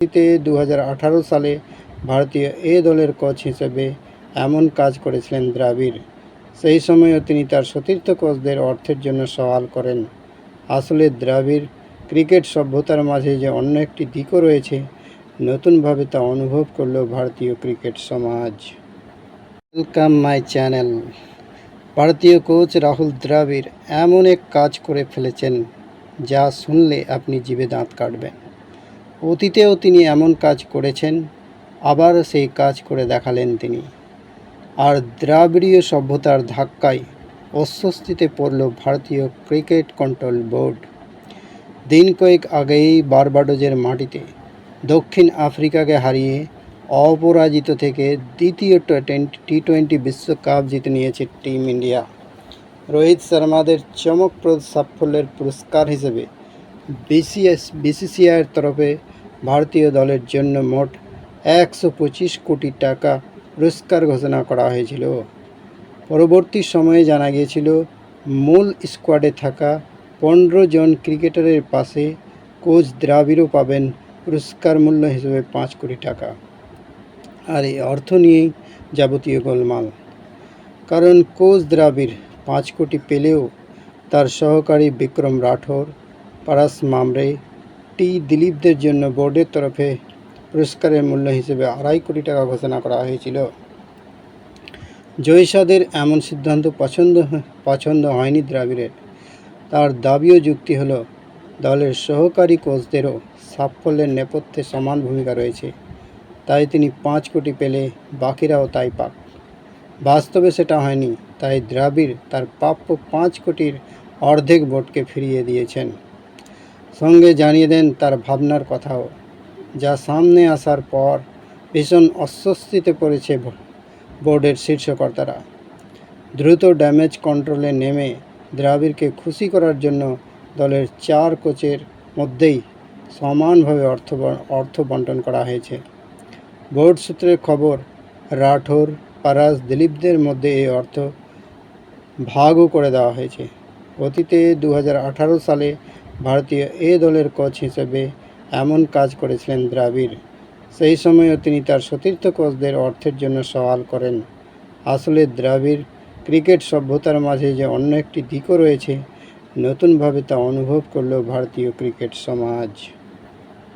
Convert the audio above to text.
তে দু সালে ভারতীয় এ দলের কোচ হিসেবে এমন কাজ করেছিলেন দ্রাবিড়। সেই সময়ও তিনি তার সতীর্থ কোচদের অর্থের জন্য সওয়াল করেন। আসলে দ্রাবিড় ক্রিকেট সভ্যতার মাঝে যে অন্য একটি দিকও রয়েছে, নতুনভাবে তা অনুভব করল ভারতীয় ক্রিকেট সমাজ। ওয়েলকাম মাই চ্যানেল ভারতীয় কোচ রাহুল দ্রাবিড় এমন এক কাজ করে ফেলেছেন, যা শুনলে আপনি জিভে দাঁত কাটবেন। অতীতেও তিনি এমন কাজ করেছেন, আবার সেই কাজ করে দেখালেন তিনি। আর দ্রাবিড়ীয় সভ্যতার ধাক্কায় অস্বস্তিতে পড়ল ভারতীয় ক্রিকেট কন্ট্রোল বোর্ড। দিন কয়েক আগেই বারবাডোজের মাটিতে দক্ষিণ আফ্রিকাকে হারিয়ে অপরাজিত থেকে দ্বিতীয় টি টোয়েন্টি বিশ্বকাপ জিতে নিয়েছে টিম ইন্ডিয়া। রোহিত শর্মাদের চমকপ্রদ সাফল্যের পুরস্কার হিসেবে বিসিএস বিসিসিআইয়ের তরফে ভারতীয় দলের জন্য মোট একশো পঁচিশ কোটি টাকা পুরস্কার ঘোষণা করা হয়েছিল। পরবর্তী সময়ে জানা গিয়েছিল, মূল স্কোয়াডে থাকা পনেরো জন ক্রিকেটারের পাশে কোচ দ্রাবিড়ও পাবেন পুরস্কার মূল্য হিসেবে পাঁচ কোটি টাকা। আর এই অর্থ নিয়েই যাবতীয় গোলমাল। কারণ কোচ দ্রাবিড় পাঁচ কোটি পেলেও তার সহকারী বিক্রম রাঠোর পারাস মামরে টি দিলীপদের জন্য বোর্ডের তরফে পুরস্কারের মূল্য হিসেবে আড়াই কোটি টাকা ঘোষণা করা হয়েছিল। জয়সাদের এমন সিদ্ধান্ত পছন্দ পছন্দ হয়নি দ্রাবিড়ের। তার দাবি ও যুক্তি হলো, দলের সহকারী কোচদেরও সাফল্যের নেপথ্যে সমান ভূমিকা রয়েছে। তাই তিনি পাঁচ কোটি পেলে বাকিরাও তাই পাক। বাস্তবে সেটা হয়নি, তাই দ্রাবিড় তার প্রাপ্য পাঁচ কোটির অর্ধেক বোর্ডকে ফিরিয়ে দিয়েছেন। সঙ্গে জানিয়ে দেন তার ভাবনার কথাও, যা সামনে আসার পর ভীষণ অস্বস্তিতে পড়েছে বোর্ডের শীর্ষকর্তারা দ্রুত ড্যামেজ কন্ট্রোলে নেমে দ্রাবিড়কে খুশি করার জন্য দলের চার কোচের মধ্যেই সমানভাবে অর্থ অর্থ বন্টন করা হয়েছে। বোর্ড সূত্রের খবর, রাঠোর, পারাস, দিলীপদের মধ্যে এই অর্থ ভাগও করে দেওয়া হয়েছে। অতীতে দু হাজার আঠারো সালে ভারতীয় এ দলের কোচ হিসেবে এমন কাজ করেছিলেন দ্রাবিড়। সেই সময়ও তিনি তার সতীর্থ কোচদের অর্থের জন্য সওয়াল করেন। আসলে দ্রাবিড় ক্রিকেট সভ্যতার মাঝে যে অন্য একটি দিকও রয়েছে, নতুনভাবে তা অনুভব করল ভারতীয় ক্রিকেট সমাজ।